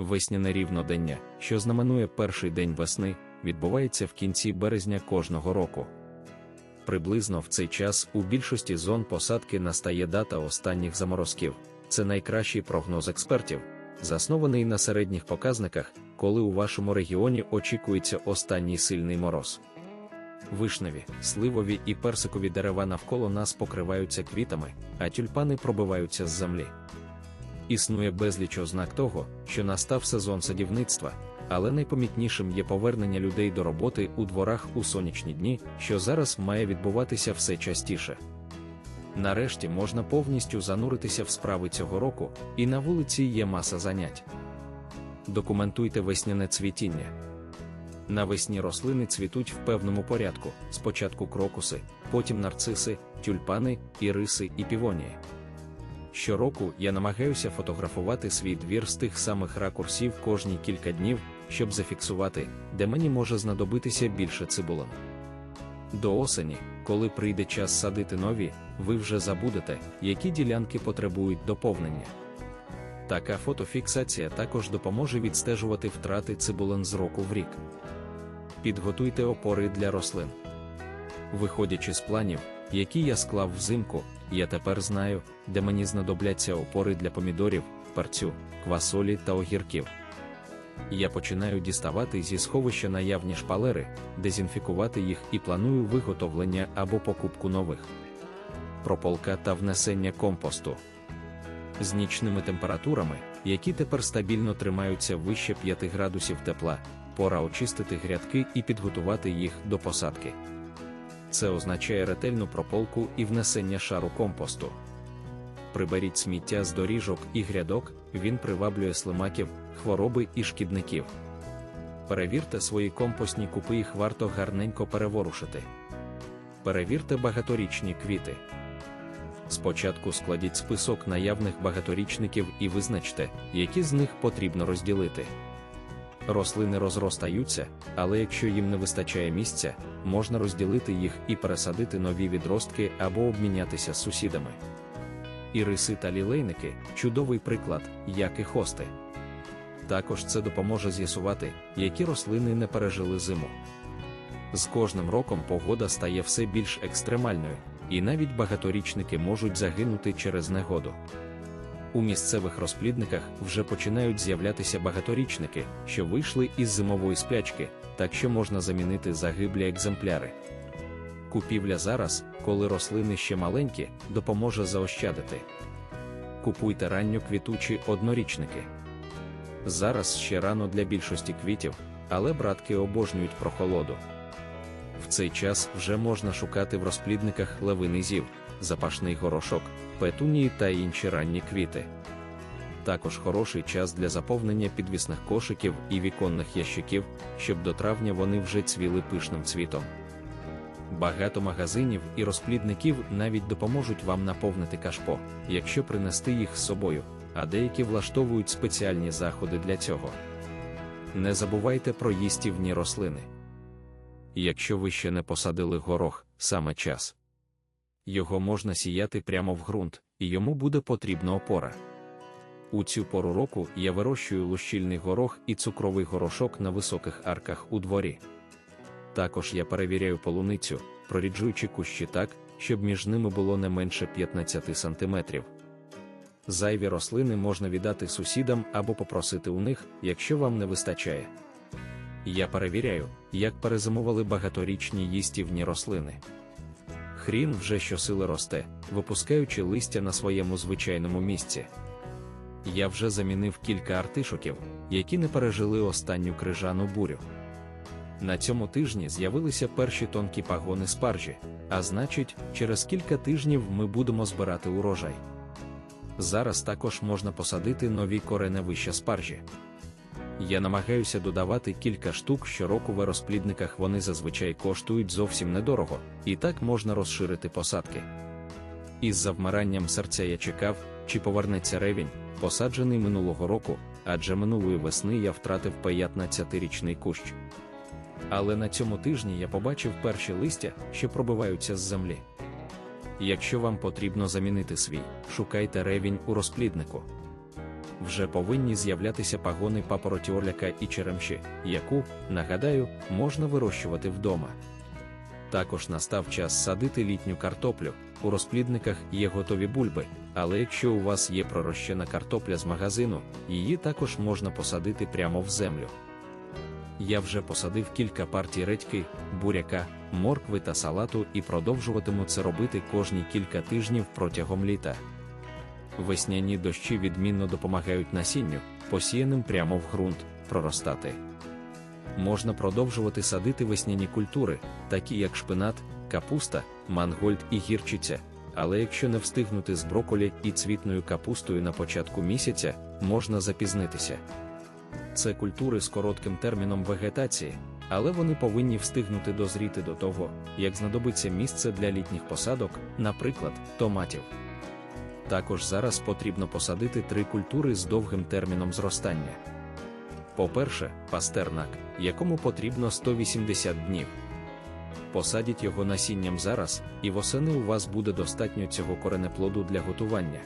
Весняне рівнодення, що знаменує перший день весни, відбувається в кінці березня кожного року. Приблизно в цей час у більшості зон посадки настає дата останніх заморозків. Це найкращий прогноз експертів, заснований на середніх показниках, коли у вашому регіоні очікується останній сильний мороз. Вишневі, сливові і персикові дерева навколо нас покриваються квітами, а тюльпани пробиваються з землі. Існує безліч ознак того, що настав сезон садівництва, але найпомітнішим є повернення людей до роботи у дворах у сонячні дні, що зараз має відбуватися все частіше. Нарешті можна повністю зануритися в справи цього року, і на вулиці є маса занять. Документуйте весняне цвітіння. Навесні рослини цвітуть в певному порядку: спочатку крокуси, потім нарциси, тюльпани, іриси і півонії. Щороку я намагаюся фотографувати свій двір з тих самих ракурсів кожні кілька днів, щоб зафіксувати, де мені може знадобитися більше цибулин. До осені, коли прийде час садити нові, ви вже забудете, які ділянки потребують доповнення. Така фотофіксація також допоможе відстежувати втрати цибулин з року в рік. Підготуйте опори для рослин. Виходячи з планів, які я склав взимку, я тепер знаю, де мені знадобляться опори для помідорів, парцю, квасолі та огірків. Я починаю діставати зі сховища наявні шпалери, дезінфікувати їх і планую виготовлення або покупку нових. Прополка та внесення компосту. З нічними температурами, які тепер стабільно тримаються вище 5 градусів тепла, пора очистити грядки і підготувати їх до посадки. Це означає ретельну прополку і внесення шару компосту. Приберіть сміття з доріжок і грядок, він приваблює слимаків, хвороби і шкідників. Перевірте свої компостні купи, їх варто гарненько переворушити. Перевірте багаторічні квіти. Спочатку складіть список наявних багаторічників і визначте, які з них потрібно розділити. Рослини розростаються, але якщо їм не вистачає місця, можна розділити їх і пересадити нові відростки або обмінятися з сусідами. Іриси та лілейники чудовий приклад, як і хости. Також це допоможе з'ясувати, які рослини не пережили зиму. З кожним роком погода стає все більш екстремальною, і навіть багаторічники можуть загинути через негоду. У місцевих розплідниках вже починають з'являтися багаторічники, що вийшли із зимової сплячки, так що можна замінити загиблі екземпляри. Купівля зараз, коли рослини ще маленькі, допоможе заощадити. Купуйте ранньо квітучі однорічники. Зараз ще рано для більшості квітів, але братки обожнюють прохолоду. В цей час вже можна шукати в розплідниках левини зів, запашний горошок, петунії та інші ранні квіти. Також хороший час для заповнення підвісних кошиків і віконних ящиків, щоб до травня вони вже цвіли пишним цвітом. Багато магазинів і розплідників навіть допоможуть вам наповнити кашпо, якщо принести їх з собою, а деякі влаштовують спеціальні заходи для цього. Не забувайте про їстівні рослини. Якщо ви ще не посадили горох, саме час. Його можна сіяти прямо в ґрунт, і йому буде потрібна опора. У цю пору року я вирощую лущільний горох і цукровий горошок на високих арках у дворі. Також я перевіряю полуницю, проріджуючи кущі так, щоб між ними було не менше 15 см. Зайві рослини можна віддати сусідам або попросити у них, якщо вам не вистачає. Я перевіряю, як перезимували багаторічні їстівні рослини. Хрін вже щосили росте, випускаючи листя на своєму звичайному місці. Я вже замінив кілька артишоків, які не пережили останню крижану бурю. На цьому тижні з'явилися перші тонкі пагони спаржі, а значить, через кілька тижнів ми будемо збирати урожай. Зараз також можна посадити нові кореневища спаржі. Я намагаюся додавати кілька штук щороку в розплідниках вони зазвичай коштують зовсім недорого, і так можна розширити посадки. Із завмиранням серця я чекав, чи повернеться ревінь, посаджений минулого року, адже минулої весни я втратив 15-річний кущ. Але на цьому тижні я побачив перші листя, що пробиваються з землі. Якщо вам потрібно замінити свій, шукайте ревінь у розпліднику. Вже повинні з'являтися пагони папороті орляка і черемші, яку, нагадаю, можна вирощувати вдома. Також настав час садити літню картоплю. У розплідниках є готові бульби, але якщо у вас є пророщена картопля з магазину, її також можна посадити прямо в землю. Я вже посадив кілька партій редьки, буряка, моркви та салату і продовжуватиму це робити кожні кілька тижнів протягом літа. Весняні дощі відмінно допомагають насінню, посіяним прямо в ґрунт, проростати. Можна продовжувати садити весняні культури, такі як шпинат, капуста, мангольд і гірчиця. Але якщо не встигнути з броколі і цвітною капустою на початку місяця, можна запізнитися. Це культури з коротким терміном вегетації, але вони повинні встигнути дозріти до того, як знадобиться місце для літніх посадок, наприклад, томатів. Також зараз потрібно посадити три культури з довгим терміном зростання. По-перше, пастернак, якому потрібно 180 днів. Посадіть його насінням зараз, і восени у вас буде достатньо цього коренеплоду для готування.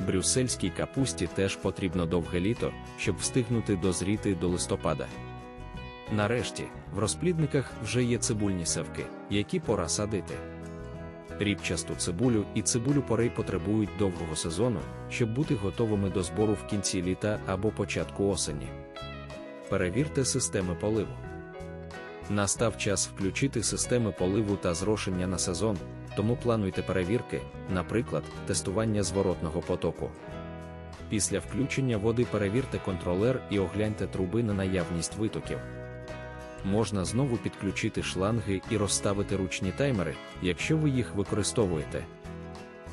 Брюссельській капусті теж потрібно довге літо, щоб встигнути дозріти до листопада. Нарешті, в розплідниках вже є цибульні севки, які пора садити. Рібчасту цибулю і цибулю порей потребують довгого сезону, щоб бути готовими до збору в кінці літа або початку осені. Перевірте системи поливу. Настав час включити системи поливу та зрошення на сезон, тому плануйте перевірки, наприклад, тестування зворотного потоку. Після включення води перевірте контролер і огляньте труби на наявність витоків. Можна знову підключити шланги і розставити ручні таймери, якщо ви їх використовуєте.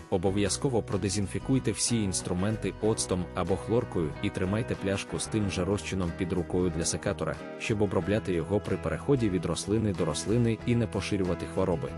Обов'язково продезінфікуйте всі інструменти оцтом або хлоркою і тримайте пляшку з тим же розчином під рукою для секатора, щоб обробляти його при переході від рослини до рослини і не поширювати хвороби.